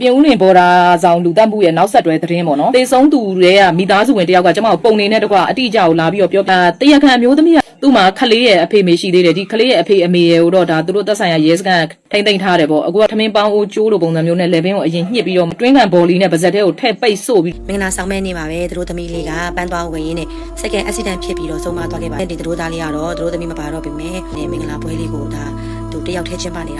ပြင်ဦးလင်ဘော်ဒါဆောင်လူတက်မှုရဲ့နောက်ဆက်တွဲသတင်းပေါ့နော်တေဆုံးသူတွေကမိသားစုဝင်တယောက်ကကျမကိုပုံနေနဲ့တကွာအတိအကျကိုလာပြီးတော့ပြောပြတရခံအမျိုးသမီးကသူ့မှာခလေးရဲ့အဖေမေရှိသေးတယ်ဒီခလေးရဲ့အဖေအမေရဲ့ကိုတော့ဒါသူတို့သက်ဆိုင်ရာရဲစခန်းထိမ့်သိမ့်ထားတယ်ပေါ့အခုကထမင်းပေါင်းအိုးကျိုးလိုပုံစံမျိုးနဲ့လေဘင်းကိုအရင်ညှစ်ပြီးတော့တွင်းကန်ဘော်လီနဲ့ပါဇက်ထဲကိုထည့်ပိတ်ဆို့ပြီးမင်္ဂလာဆောင်မဲ့နေပါပဲသူတို့သမီးလေးကပန်းသွားဝင်ရင်းနဲ့စက္ကန့်အက်ဆီဒန့်ဖြစ်ပြီးတော့ဆုံးမသွားခဲ့ပါတယ်ဒီသူတို့သားလေးကတော့သူတို့သမီးမပါတော့ပြီမဲ့နေမင်္ဂလာပွဲလေးကိုဒါသူတယောက်ထဲချင်းပါနေတာအားလုံးပဲ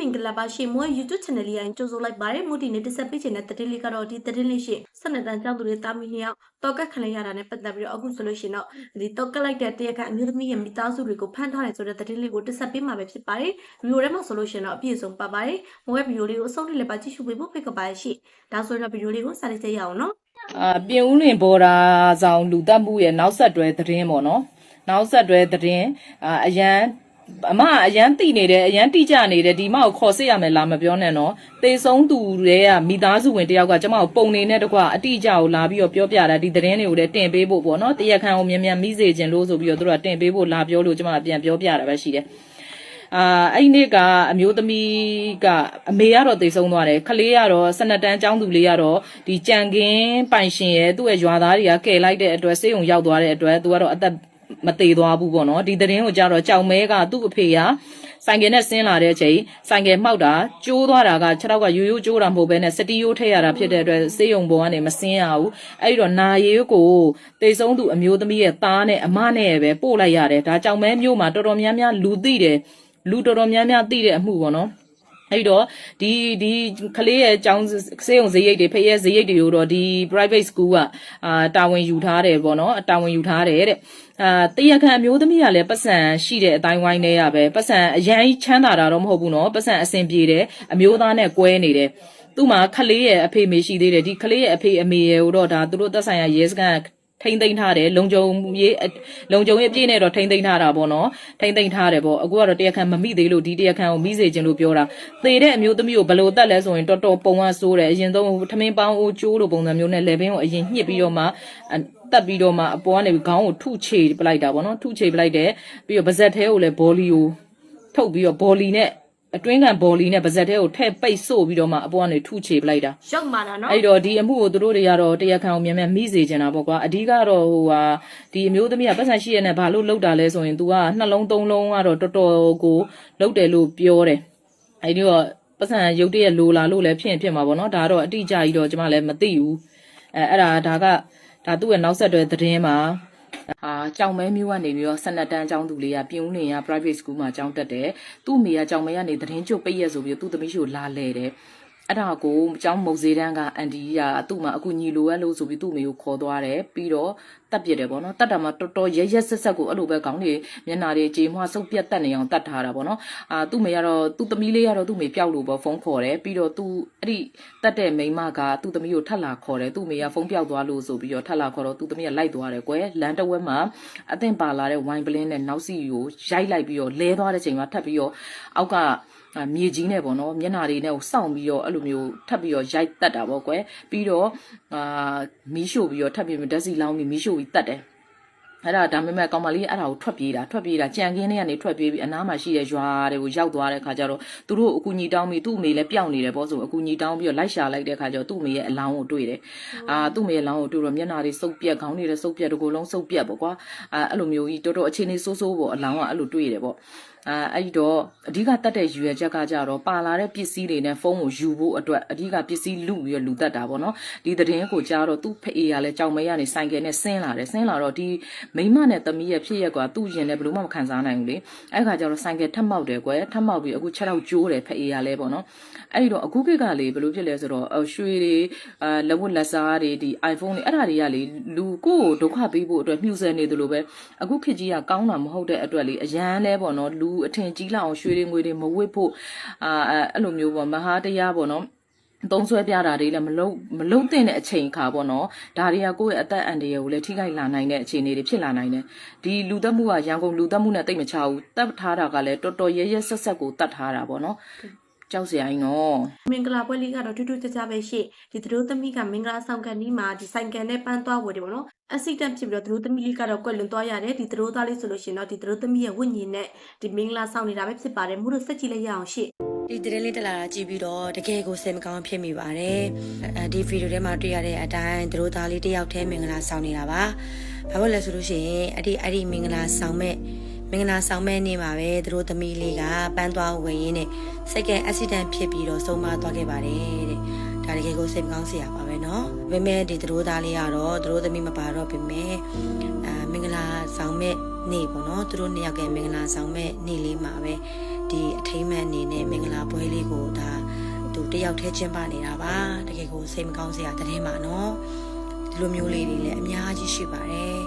မင်္ဂလာပါရှင်မွေး YouTube channel လေးရင်ကြိုဆိုလိုက်ပါတယ်မူတီနဲ့တက်ဆက်ပေးခြင်းတဲ့တတိလေးကတော့ဒီတတိလေးရှင်ဆက်နေတန်းကြောက်သူတွေတာမီလျောက်တော့ကတ်ခလိုက်ရတာနဲ့ပတ်သက်ပြီးတော့အခုဆိုလို့ရှင်တော့ဒီတော့ကတ်လိုက်တဲ့တရားခံအမျိုးသမီးရဲ့မိသားစုတွေကိုဖမ်းထားတယ်ဆိုတဲ့တတိလေးကိုတက်ဆက်ပေးမှာပဲဖြစ်ပါတယ်ဗီဒီယိုထဲမှာဆိုလို့ရှင်တော့အပြည့်စုံပါပါတယ်မွေးဗီဒီယိုလေးကိုအဆုံးထိလည်းပါကြည့်ရှုပေးဖို့ဖိတ်ခေါ်ပါရှိဒါဆိုရင်တော့ဗီဒီယိုလေးကိုစလိုက်ကြရအောင်နော်အာပြင်ဦးလင်ဘော်ဒါဆောင်လူတက်မှုရဲ့နောက်ဆက်တွဲသတင်းပေါ့နော်နောက်ဆက်တွဲသတင်းအာအရန် အမအရန်တိနေတယ်အရန်တိကြနေတယ်ဒီမကိုခေါ်စစ်ရမယ်လားမပြောနဲ့နော်တေဆုံးသူတွေကမိသားစုဝင်တယောက်ကကျမကိုပုံနေနဲ့တကွာအတိအကျကိုလာပြီးတော့ပြောပြတာဒီသတင်းတွေကိုလည်းတင်ပေးဖို့ပေါ့နော်တရက်ခန့်ကိုမြန်မြန်မိစေခြင်းလို့ဆိုပြီးတော့သူတို့ကတင်ပေးဖို့လာပြောလို့ကျမကပြန်ပြောပြတာပဲရှိတယ်အာအဲ့ဒီနေ့ကအမျိုးသမီးကအမေကတော့တိတ်ဆုံးသွားတယ်ခလေးကတော့စနက်တန်းចောင်းသူလေးကတော့ဒီကြံကင်းပိုင်ရှင်ရဲ့သူ့ရဲ့ရွာသားတွေကကယ်လိုက်တဲ့အတွက်စေးုံရောက်သွားတဲ့အတွက်သူကတော့အသက် မသေးသွားဘူးပေါ့နော်ဒီသတင်းကိုကြတော့ကြောင်မဲကသူ့အဖေကဆိုင်ကယ်နဲ့ဆင်းလာတဲ့အချိန်ဆိုင်ကယ်မှောက်တာကျိုးသွားတာကခြေထောက်ကရိုးရိုးကျိုးတာမဟုတ်ဘဲနဲ့စတီးရိုးထည့်ရတာဖြစ်တဲ့အတွက်စေးုံပေါ်ကနေမဆင်းရဘူးအဲ့ဒီတော့နာရီကိုတေဆုံးသူအမျိုးသမီးရဲ့သားနဲ့အမနဲ့ပဲပို့လိုက်ရတယ်ဒါကြောင်မဲမျိုးမှာတော်တော်များများလူသိတယ်လူတော်တော်များများသိတဲ့အမှုပေါ့နော် အဲ့တော့ဒီဒီကလေးရဲ့အကြောင်းစေးုံဇရိတ်တွေဖရဲ့ဇရိတ်တွေကိုတော့ဒီ private school ကအာတာဝန်ယူထားတယ်ပေါ့နော်တာဝန်ယူထားတယ်တဲ့အာတရခံအမျိုးသမီးကလည်းပတ်စံရှိတဲ့အတိုင်းဝိုင်းနေရပဲပတ်စံအရန်ချမ်းသာတာတော့မဟုတ်ဘူးနော်ပတ်စံအဆင်ပြေတယ်အမျိုးသားနဲ့ကွဲနေတယ်သူ့မှာခလေးရဲ့အဖေမေရှိသေးတယ်ဒီခလေးရဲ့အဖေအမေရဲ့ကိုတော့ဒါသူတို့သက်ဆိုင်ရာရဲစခန်း ထိမ့်သိမ့်ထားတယ်လုံခြုံရေးလုံခြုံရေးအပြည့်နဲ့တော့ထိမ့်သိမ့်ထားတာပေါ့နော်ထိမ့်သိမ့်ထားတယ်ပေါ့အခုကတော့တရားခံမမိသေးလို့ဒီတရားခံကိုမိစေခြင်းလို့ပြောတာသေတဲ့အမျိုးသမီးကိုဘယ်လိုတတ်လဲဆိုရင်တော်တော်ပုံဝဆိုးတယ်အရင်ဆုံးထမင်းပေါင်းအိုးကျိုးလိုပုံစံမျိုးနဲ့လေဘင်းကိုအရင်ညှစ်ပြီးတော့မှတက်ပြီးတော့မှအပေါ်ကနေခေါင်းကိုထုချေပလိုက်တာပေါ့နော်ထုချေပလိုက်တယ်ပြီးတော့ဗဇက်သေးကိုလည်းဘောလီကိုထုတ်ပြီးတော့ဘောလီနဲ့ အတွင်းကန်ဘောလီနဲ့ဗဇက်သေးကိုထည့်ပိတ်ဆို့ပြီးတော့မှအပေါ်ကနေထုချေပလိုက်တာရုပ်မာတာနော်အဲ့တော့ဒီအမှုကိုသူတို့တွေကတော့တရားခံကိုမြန်မြန်မိစေချင်တာပေါ့ကွာအဓိကတော့ဟိုဟာဒီအမျိုးသမီးကပတ်စံရှိရတဲ့ဘာလို့လောက်တာလဲဆိုရင် तू ကနှလုံးသုံးလုံးကတော့တော်တော်ကိုလောက်တယ်လို့ပြောတယ်အဲ့ဒီတော့ပတ်စံရုပ်တရက်လိုလာလို့လည်းဖြစ်ရင်ဖြစ်မှာပေါ့နော်ဒါကတော့အတိအကျကြီးတော့ကျွန်မလည်းမသိဘူးအဲအဲ့ဒါဒါကဒါသူ့ရဲ့နောက်ဆက်တွဲသတင်းမှာ အာကြောင်မဲမျိုးကနေပြီးတော့ဆက်နက်တန်းကျောင်းသူလေးကပြင်ဦးနေရ private school မှာကျောင်းတက်တယ်သူ့အမေကကြောင်မဲကနေသတင်းကျွတ်ပိတ်ရက်ဆိုပြီးတော့သူ့သမီးရှိကိုလာလဲတယ် အဲ့ဒါကိုအเจ้าမုတ်သေးတန်းကအန်တီကသူ့မှာအခုညီလိုရလို့ဆိုပြီးသူ့မေကိုခေါ်သွားတယ်ပြီးတော့တတ်ပြစ်တယ်ပေါ့နော်တတ်တာမှတော်တော်ရဲရဲဆက်ဆက်ကိုအဲ့လိုပဲခေါင်းတွေမျက်နာတွေကြေမွှားစုပ်ပြတ်တက်နေအောင်တတ်ထားတာပေါ့နော်အာသူ့မေကတော့သူ့သမီးလေးကတော့သူ့မေပျောက်လို့ပေါ့ဖုန်းခေါ်တယ်ပြီးတော့သူအဲ့ဒီတတ်တဲ့မိန်းမကသူ့သမီးကိုထပ်လာခေါ်တယ်သူ့မေကဖုန်းပျောက်သွားလို့ဆိုပြီးတော့ထပ်လာခေါ်တော့သူ့သမီးကလိုက်သွားတယ်ကွယ်လမ်းတစ်ဝက်မှာအသင့်ပါလာတဲ့ဝိုင်ပလင်းနဲ့နောက်စီကိုရိုက်လိုက်ပြီးတော့လဲသွားတဲ့ချိန်မှာထပ်ပြီးတော့အောက်က အာ မြေကြီးနဲ့ပေါ့နော်မျက်နှာတွေနဲ့ကိုစောင့်ပြီးတော့အဲ့လိုမျိုးထပ်ပြီးတော့ရိုက်တက်တာပေါ့ကွယ်ပြီးတော့အာမီးရှို့ပြီးတော့ထပ်ပြီးဓာတ်စီလောင်းပြီးမီးရှို့ပြီးတက်တယ်အဲ့ဒါဒါပေမဲ့ကောင်မလေးကအဲ့ဒါကိုထွက်ပြေးတာထွက်ပြေးတာကြံကင်းထဲကနေထွက်ပြေးပြီးအနားမှာရှိတဲ့ရွာတွေကိုရောက်သွားတဲ့ခါကျတော့သူတို့အကူညီတောင်းပြီးသူ့အမေလည်းပျောက်နေတယ်ပေါ့ဆိုအကူညီတောင်းပြီးတော့လိုက်ရှာလိုက်တဲ့ခါကျတော့သူ့အမေရဲ့အလောင်းကိုတွေ့တယ်အာသူ့အမေရဲ့အလောင်းကိုတွေ့တော့မျက်နှာတွေစုပ်ပြက်ခေါင်းတွေလည်းစုပ်ပြက်တကူလုံးစုပ်ပြက်ပေါ့ကွာအာအဲ့လိုမျိုးကြီးတော်တော်အခြေအနေဆိုးဆိုးပေါ့အလောင်းကအဲ့လိုတွေ့တယ်ပေါ့ အာအဲ့ဒီတော့အဓိကတတ်တဲ့ရွယ်ချက်ကကြတော့ပါလာတဲ့ပစ္စည်းတွေနဲ့ဖုန်းကိုယူဖို့အတွက်အဓိကပစ္စည်းလူပြီးတော့လူတတ်တာပေါ့နော်ဒီသတင်းကိုကြားတော့သူ့ဖေးရလဲကြောင်မဲရနေဆိုင်ကယ်နဲ့ဆင်းလာတယ်ဆင်းလာတော့ဒီမိမနဲ့သမီးရဲ့ဖြစ်ရက်ကသူ့ရင်နဲ့ဘယ်လို့မှမခံစားနိုင်ဘူးလေအဲ့ခါကျတော့ဆိုင်ကယ်ထပ်မောက်တယ်ကွယ်ထပ်မောက်ပြီးအခု6တော့ကျိုးတယ်ဖေးရလဲပေါ့နော်အဲ့ဒီတော့အခုခေတ်ကလေဘယ်လိုဖြစ်လဲဆိုတော့ရွှေတွေအာလက်ဝတ်လက်စားတွေဒီ iPhone တွေအဲ့ဒါတွေကလေလူကိုကိုဒုက္ခပေးဖို့အတွက်မြှူဆယ်နေသလိုပဲအခုခေတ်ကြီးကကောင်းတာမဟုတ်တဲ့အတွက်လေအရန်လဲပေါ့နော်လူအထင်ကြီးလောက်အောင်ရွှေတွေငွေတွေမဝစ်ဖို့အာအဲ့လိုမျိုးပေါ့မဟာတရားပေါ့နော်သုံးဆွဲပြတာတွေလည်းမလုံးမလုံးတဲ့အချိန်ခါပေါ့နော်ဒါတွေကကိုယ့်ရဲ့အသက်အန္တရာယ်ကိုလည်းထိခိုက်လာနိုင်တဲ့အခြေအနေတွေဖြစ်လာနိုင်တယ်ဒီလူသက်မှုကရန်ကုန်လူသက်မှုနဲ့တိတ်မချဘူးတတ်ထားတာကလည်းတော်တော်ရဲရဲဆက်ဆက်ကိုတတ်ထားတာပေါ့နော်ကြောက်စရာကြီးနော်မင်္ဂလာပွဲလေးကတော့ထူးထူးခြားခြားပဲရှင့်ဒီသူတို့သမီးကမင်္ဂလာဆောင်ကန်ဒီမှာဒီဆိုင်ကန်နဲ့ပန်းသွားဝယ်တယ်ပေါ့နော် အက်ဆီဒန့်ဖြစ်ပြီးတော့သူတို့သမီးလေးကတော့ကွက်လွန်သွားရတယ်ဒီသူတို့သားလေးဆိုလို့ရှိရင်တော့ဒီသူတို့သမီးရဲ့ဝိညာဉ်နဲ့ဒီမင်္ဂလာဆောင်နေတာပဲဖြစ်ပါတယ်မို့လို့စက်ကြည့်လိုက်ရအောင်ရှင့်ဒီတရင်လေးတက်လာတာကြည့်ပြီးတော့တကယ်ကိုစိတ်မကောင်းဖြစ်မိပါတယ်အဲဒီဗီဒီယိုထဲမှာတွေ့ရတဲ့အတိုင်းသူတို့သားလေးတယောက်တည်းမင်္ဂလာဆောင်နေတာပါဘာလို့လဲဆိုလို့ရှိရင်အဲ့ဒီအဲ့ဒီမင်္ဂလာဆောင်မဲ့မင်္ဂလာဆောင်မဲ့နေ့မှာပဲသူတို့သမီးလေးကပန်းသွားဝင်ရင်းနဲ့စိတ်ကအက်ဆီဒန့်ဖြစ်ပြီးတော့ဆုံးမသွားခဲ့ပါတယ်တဲ့ဒါတကယ်ကိုစိတ်မကောင်းစရာပါပဲ နော်ဒါပေမဲ့ဒီသူတို့သားလေးကတော့သူတို့သမီးမပါတော့ပေမဲ့အာမင်္ဂလာဆောင်မဲ့နေ့ပေါ့နော်သူတို့နှစ်ယောက်ကမင်္ဂလာဆောင်မဲ့နေ့လေးမှာပဲဒီအထိမ်းအမှန်အနေနဲ့မင်္ဂလာပွဲလေးကိုဒါသူတယောက်တည်းကျင်းပနေတာပါတကယ်ကိုစိတ်မကောင်းစရာတည်းမှာနော်ဒီလိုမျိုးလေးတွေလည်းအများကြီးရှိပါတယ်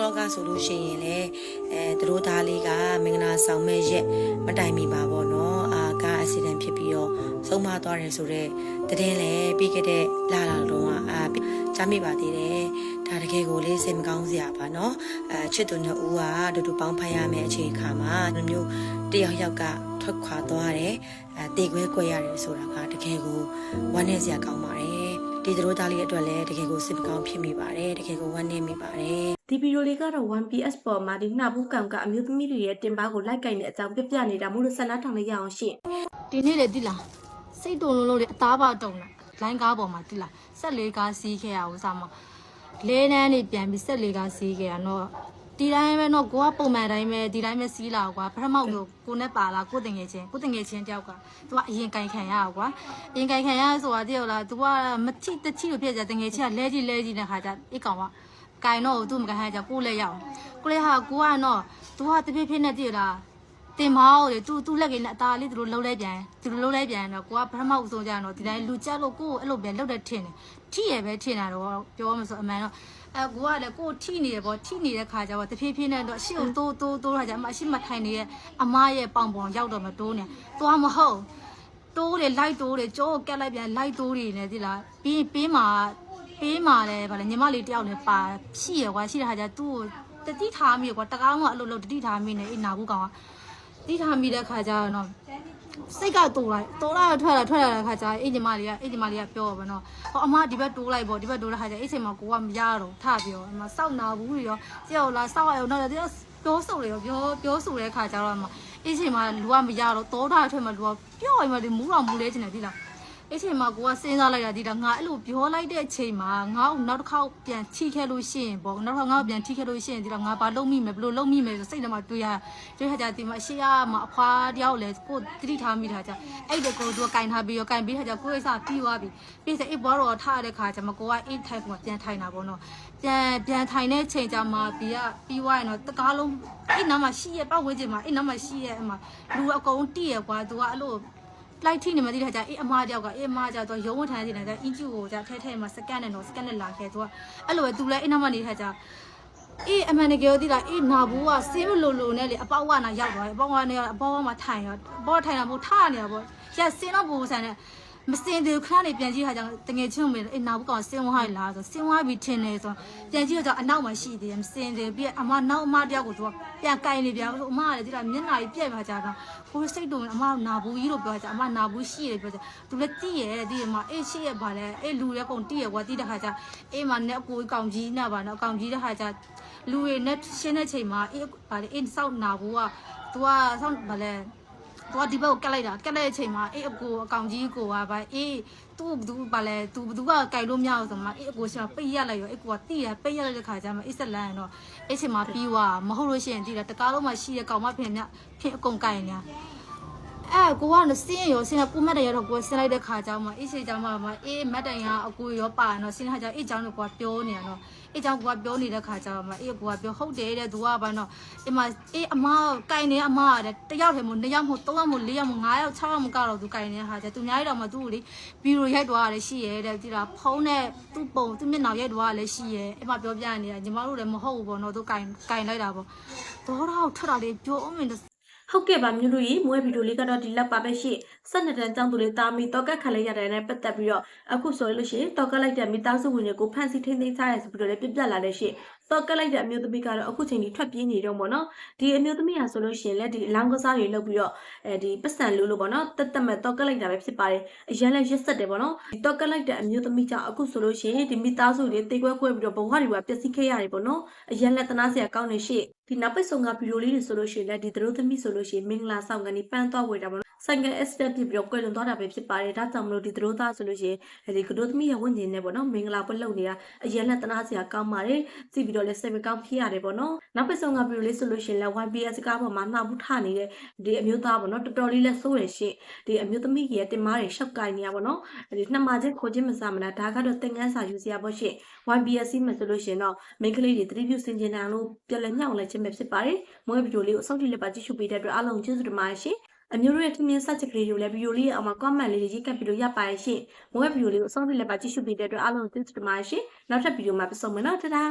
လောကဆိုလို့ရှိရင်လည်းအဲသူတို့သားလေးကမင်္ဂလာဆောင်မဲ့ရက်မတိုင်မီပါပေါ့နော်အာကားအက်ဆီဒန့်ဖြစ်ပြီးတော့ဆုံးမသွားတယ်ဆိုတော့တည်င်းလည်းပြီးခဲ့တဲ့လာလာတော့ကအာကြားမိပါသေးတယ်ဒါတကယ်ကိုလေးစိတ်မကောင်းစရာပါနော်အဲချစ်သူနှစ်ဦးကအတူတူပေါင်းဖက်ရမယ့်အချိန်အခါမှာဒီလိုမျိုးတယောက်ယောက်ကထွက်ခွာသွားတယ်အဲတေခွဲကွက်ရတယ်ဆိုတာကတကယ်ကိုဝမ်းနည်းစရာကောင်းပါတယ် ဒီသတို့သားလေးအတွက်လည်းတကယ်ကိုစိတ်မကောင်းဖြစ်မိပါတယ်တကယ်ကိုဝမ်းနည်းမိပါတယ်ဒီဗီဒီယိုလေးကတော့ 1PS ပေါ်မှာဒီနှဘူးကောင်ကအမျိုးသမီးတွေရဲ့တင်ပါကိုလိုက်ကင်တဲ့အကြောင်းပြပြနေတာမို့လို့ဆက်နားထောင်လိုက်ရအောင်ရှင့်ဒီနေ့လေတိလားစိတ်တုံလုံးလို့လေအသားပါတုံလာလိုင်းကားပေါ်မှာတိလားဆက်လေးကားစီးခဲ့ရအောင်စားမလဲနန်းနေပြန်ပြီးဆက်လေးကားစီးခဲ့ရတော့ ဒီတိုင်းပဲတော့ကိုကပုံမှန်တိုင်းပဲဒီတိုင်းပဲစီးလာကွာပထမဆုံးကိုနဲ့ပါလာကိုတင်ငယ်ချင်းကိုတင်ငယ်ချင်းတယောက်ကသူကအရင်ကင်ခံရကွာအရင်ကင်ခံရဆိုတာတယောက်လား तू ကမချိတချိလို့ဖြစ်ကြတင်ငယ်ချင်းကလဲကြီးလဲကြီးတဲ့ခါကျအိတ်ကောင်ကကင်တော့သူ့မကင်ဟဲကြကိုလည်းရအောင်ကိုလည်းဟာကိုကတော့ तू ကတဖြည်းဖြည်းနဲ့တည်လားတင်မောင်းလေသူသူလက်ကလေးနဲ့အသားလေးသူတို့လှုပ်လဲပြန်သူတို့လှုပ်လဲပြန်တော့ကိုကပထမဦးဆုံးကြတော့ဒီတိုင်းလူကြက်လို့ကိုကိုအဲ့လိုပြန်လှုပ်တဲ့ထင်တယ်ထိရပဲထင်တာတော့ပြောမှဆိုအမှန်တော့ အဲကိုကလည်းကိုထိနေတယ်ပေါ့ထိနေတဲ့ခါကျတော့တဖြည်းဖြည်းနဲ့တော့အရှိကိုတိုးတိုးတိုးခါကျအမအရှိမထိုင်နေရဲ့အမရဲ့ပေါင်ပေါင်ရောက်တော့မတိုးနေသွားမဟုတ်တိုးတယ်လိုက်တိုးတယ်ကြောကက်လိုက်ပြန်လိုက်တိုးတယ်နေသိလားပြီးပေးမှာပေးမှာလဲဗာလေညီမလေးတယောက်လည်းပါရှိရကွာရှိတဲ့ခါကျသူ့ကိုတတိထားမိကွာတကောင်းကအလုပ်လုပ်တတိထားမိနေအိနာဘူးကောင်ကတိထားမိတဲ့ခါကျတော့ စိတ်ကတိုးလိုက်တိုးလိုက်ထွက်လာထွက်လာတဲ့ခါကျအိမ်ညီမလေးကအိမ်ညီမလေးကပြောပါတော့ဟောအမဒီဘက်တိုးလိုက်ပေါ့ဒီဘက်တိုးတဲ့ခါကျအိမ်ချိန်မှာကိုကမရတော့ထပြောအမစောက်နာဘူးရောကြောက်လာစောက်ရအောင်တော့တည်းပြောဆိုလေရောပြောပြောဆိုတဲ့ခါကျတော့အမအိမ်ချိန်မှာလူကမရတော့တောထားထွက်မှာလူကပြော့ရင်မဒီမူးတော်မူလဲချင်တယ်ဒီလား အဲ့ချိန်မှာကိုကစဉ်းစားလိုက်တာဒီတော့ငါအဲ့လိုပြောလိုက်တဲ့အချိန်မှာငါ့ကိုနောက်တစ်ခေါက်ပြန်ထိခဲ့လို့ရှိရင်ပေါ့နောက်တစ်ခေါက်ငါ့ကိုပြန်ထိခဲ့လို့ရှိရင်ဒီတော့ငါဘာလုပ်မိမယ်ဘယ်လိုလုပ်မိမယ်ဆိုစိတ်ထဲမှာတွေးရတွေးခါကြဒီမှာအရှိရမှာအဖွာတယောက်လဲကိုတတိထားမိတာကြအဲ့ဒါကိုသူကကင်ထားပြီးရောကင်ပြီးခါကြကိုယ့်အိစပြီးသွားပြီပြီးစအိတ်ဘောတော့ထားတဲ့ခါကျမကိုကအိတ်ထိုင်ပုံပြန်ထိုင်တာပေါ့နော်ပြန်ပြန်ထိုင်တဲ့ချိန်ကျမှပြီးကပြီးသွားရင်တော့တကားလုံးအိတ်နားမှာရှိရဲ့ပတ်ဝန်းကျင်မှာအိတ်နားမှာရှိရဲ့အမလူအကုန်တိရဲ့ကွာသူကအဲ့လို လိုက်ထိနေမှတိတဲ့ခါကျအေးအမတယောက်ကအေးအမကျတော့ရုံးဝထမ်းနေတယ်ကျအင်ကျူကိုကျထဲထဲမှာစကန်နဲ့တော့စကန်နဲ့လာခဲ့သူကအဲ့လိုပဲသူလည်းအိမ်နာမနေတဲ့ခါကျအေးအမှန်တကယ်တိလားအေးနာဘူးကစင်းမလို့လို့နဲ့လေအပေါက်ဝနာရောက်သွားတယ်အပေါက်ဝနာကအပေါက်ဝမှာထိုင်ရောအပေါက်ထိုင်တာမို့ထားနေတာပေါ့ရက်စင်းတော့ဘူဆန်နဲ့ မစင်သေးခဏနေပြန်ကြည့်ခါကျတငယ်ချင်းမေအေးနာဘူးကောင်စင်းဝိုင်းလာဆိုစင်းဝိုင်းပြီးထင်းနေဆိုပြန်ကြည့်တော့အနောက်မှာရှိသေးတယ်မစင်သေးပြီးအမနောက်အမတယောက်ကိုသူကပြန်ကင်နေပြန်အမကလည်းတိလားမျက်နှာကြီးပြက်ပါကြတော့ကိုစိတ်တုံအမနာဘူးကြီးလို့ပြောကြအမနာဘူးရှိတယ်ပြောကြသူလည်းတီးရဲတဲ့တီးရမှာအေးရှိရပါလေအေးလူရဲကုန်တီးရကွာတီးတဲ့ခါကျအေးမနဲ့အကိုကောင်ကြီးနာပါနော်ကောင်ကြီးတဲ့ခါကျလူတွေနဲ့ရှင်းတဲ့ချိန်မှာအေးပါလေအေးစောက်နာဘူးကသူကစောက်ပါလေ သူကဒီဘက်ကိုကက်လိုက်တာကက်လိုက်တဲ့အချိန်မှာအေးအကိုအကောင်ကြီးကိုကပါအေးသူ့ဘသူပါလဲသူဘသူကကြိုက်လို့မရဘူးဆိုမှအေးအကိုရှင်ပိတ်ရက်လိုက်ရောအေးကိုကတီးရပိတ်ရက်လိုက်တဲ့ခါကျမှအေးဆက်လန်းတော့အေးချိန်မှာပြီးွားမဟုတ်လို့ရှိရင်တီးတာတကားလုံးမှာရှိတဲ့ကောင်မဖင်မြဖင်အကုန်ကြိုက်နေတာ အဲကိုကတော့စင်းရောစင်းကကိုမတ်တရတော့ကိုဆင်းလိုက်တဲ့ခါကျမှအေးစေးကြောင့်မှမအေးမတ်တရအကူရောပါနော်စင်းခါကျအေးကြောင့်ကိုကပြောနေရနော်အေးကြောင့်ကိုကပြောနေတဲ့ခါကျမှအေးကိုကပြောဟုတ်တယ်တဲ့သူကဘာနော်အေးမအေးအမကင်နေအမတဲ့တယောက်တည်းမို့နှစ်ယောက်မို့သုံးယောက်မို့လေးယောက်မို့ငါးယောက်၆ယောက်မို့ကတော့သူကင်နေတဲ့ခါကျသူအများကြီးတော့မှသူ့ကိုလေဘီရိုရိုက်သွားရတယ်ရှိရဲတဲ့ဒီလားဖုံးနဲ့သူ့ပုံသူ့မျက်နှာရိုက်သွားရတယ်ရှိရဲအေးမပြောပြနေတာညီမတို့လည်းမဟုတ်ဘူးပေါ့နော်သူကင်ကင်လိုက်တာပေါ့ဒေါတော့ထွက်တာလေပြောအမင်း ဟုတ်ကဲ့ပါမျိုးလူကြီးမွေးဗီဒီယိုလေးကတော့ဒီလောက်ပါပဲရှင့်ဆက်နှစ်တန်းကျောင်းသူလေးတာမီတော့ကတ်ခံလိုက်ရတဲ့နဲ့ပတ်သက်ပြီးတော့အခုဆိုလို့ရှိရင်တော့ကတ်လိုက်တဲ့မိသားစုဝင်တွေကိုဖန်ဆီးထိန်းသိမ်းထားရဆိုပြီးတော့လည်းပြပြလာတဲ့ရှင့် တော့ကက်လိုက်တဲ့အမျိုးသမီးကတော့အခုချိန်ကြီးထွက်ပြေးနေတော့ပေါ့နော်ဒီအမျိုးသမီးဟာဆိုလို့ရှိရင်လက်ဒီအလောင်းကစားတွေလုပ်ပြီးတော့အဲဒီပတ်စံလို့လို့ပေါ့နော်တက်တက်မဲ့တော့ကက်လိုက်တာပဲဖြစ်ပါတယ်အရန်လည်းရက်ဆက်တယ်ပေါ့နော်ဒီတော့ကက်လိုက်တဲ့အမျိုးသမီးကြောင့်အခုဆိုလို့ရှိရင်ဒီမိသားစုတွေတေကွဲကွဲပြီးတော့ဘဝတွေကပျက်စီးခဲ့ရတယ်ပေါ့နော်အရန်လက်တနာစရာကောင်းနေရှိဒီနောက်ပိတ်ဆုံးကဗီဒီယိုလေးတွေဆိုလို့ရှိရင်လည်းဒီသတို့သမီးဆိုလို့ရှိရင်မင်္ဂလာဆောင်ကနေပန်းသွားဝေတာပေါ့နော် ဆိုင်ကယ် S တက်ပြပြီးတော့ကွယ်လွန်သွားတာပဲဖြစ်ပါတယ်ဒါကြောင့်မလို့ဒီသတို့သားဆိုလို့ရှိရင်ဒီကတို့သမီးရဲ့ဝိညာဉ်နဲ့ပေါ့နော်မင်္ဂလာပွဲလုပ်နေတာအရန်လက်တနာစရာကောင်းပါတယ်ကြည့်ပြီးတော့လည်းစိတ်မကောင်းဖြစ်ရတယ်ပေါ့နော်နောက်ပိတ်ဆုံးကဗီဒီယိုလေးဆိုလို့ရှိရင်လည်း YBS ကားပေါ်မှာနှောက်ဘူးထနေတဲ့ဒီအမျိုးသားပေါ့နော်တော်တော်လေးလဲစိုးရရှင့်ဒီအမျိုးသမီးကြီးရဲ့တင်မားတွေရှောက်ကင်နေရပေါ့နော်ဒီနှစ်မချင်းခိုချင်းမစားမလားဒါကတော့သင်ခန်းစာယူစရာပေါ့ရှင့် YBS မှာဆိုလို့ရှိရင်တော့မိန်းကလေးတွေသတိပြုစင်ကြင်အောင်လို့ပြန်လည်ညှောင်းလဲခြင်းပဲဖြစ်ပါတယ်မွေးဗီဒီယိုလေးကိုအဆုံးထိလက်ပါကြည့်ရှုပေးတဲ့အတွက်အားလုံးကျေးဇူးတင်ပါတယ်ရှင် အမျိုးတို့ရဲ့ထင်မြင်စချက်ကလေးတွေကိုလည်းဗီဒီယိုလေးရဲ့အောက်မှာ comment လေးတွေရေးကပ်ပြီးလို့ရပါတယ်ရှင်။မွေးဗီဒီယိုလေးကိုအဆုံးထိလက်ပါကြည့်ရှုပေးတဲ့အတွက်အားလုံးကျေးဇူးတင်ပါတယ်ရှင်။နောက်ထပ်ဗီဒီယိုမှာပြန်ဆုံမယ်နော်။တဒါ